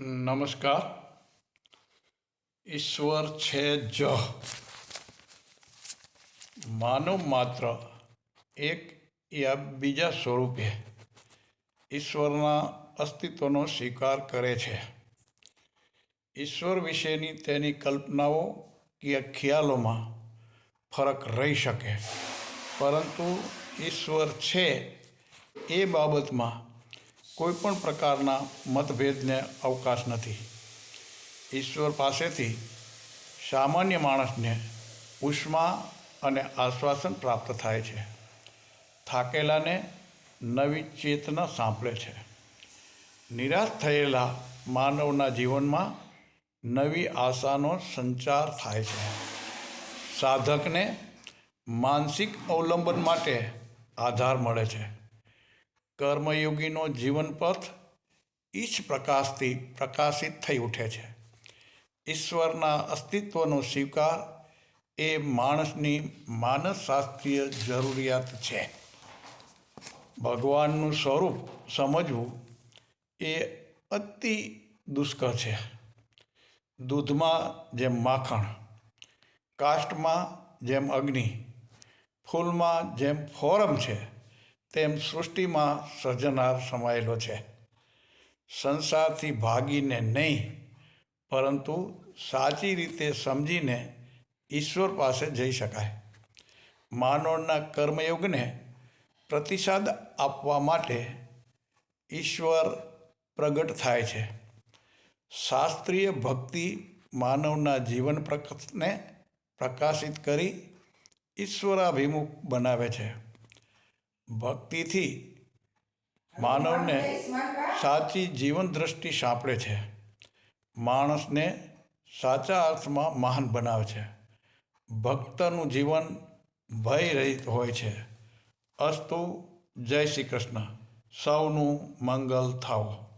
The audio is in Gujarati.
નમસ્કાર. ઈશ્વર છે જ. માનવ માત્ર એક યા બીજા સ્વરૂપે ઈશ્વરના અસ્તિત્વનો સ્વીકાર કરે છે. ઈશ્વર વિશેની તેની કલ્પનાઓ કે ખ્યાલોમાં ફરક રહી શકે. પરંતુ ઈશ્વર છે એ બાબતમાં કોઈ પણ પ્રકારના મતભેદને અવકાશ નથી. ઈશ્વર પાસેથી સામાન્ય માણસને ઉષ્મા અને આશ્વાસન પ્રાપ્ત થાય છે. થાકેલાને નવી ચેતના સાંપડે છે. નિરાશ થયેલા માનવના જીવનમાં નવી આશાનો સંચાર થાય છે. સાધકને માનસિક અવલંબન માટે આધાર મળે છે. કર્મયોગીનો જીવન પથ ઈચ્છ પ્રકાશથી પ્રકાશિત થઈ ઉઠે છે. ઈશ્વરના અસ્તિત્વનો સ્વીકાર એ માણસની માનસશાસ્ત્રીય જરૂરિયાત છે. ભગવાનનું સ્વરૂપ સમજવું એ અતિ દુષ્કર છે. દૂધમાં જેમ માખણ, કાષ્ટમાં જેમ અગ્નિ, ફૂલમાં જેમ ફોરમ છે તેમ સૃષ્ટિમાં સર્જનાર સમાયેલો છે. સંસારથી ભાગીને નહીં, પરંતુ સાચી રીતે સમજીને ઈશ્વર પાસે જઈ શકાય. માનવના કર્મયોગને પ્રતિસાદ આપવા માટે ઈશ્વર પ્રગટ થાય છે. શાસ્ત્રીય ભક્તિ માનવના જીવન પ્રકને પ્રકાશિત કરી ઈશ્વરાભિમુખ બનાવે છે. ભક્તિથી માનવને સાચી જીવન દ્રષ્ટિ સાંપડે છે. માણસને સાચા અર્થમાં મહાન બનાવે છે. ભક્તનું જીવન ભય રહિત હોય છે. અસ્તુ જય શ્રી કૃષ્ણ. સૌનું મંગલ થાવ.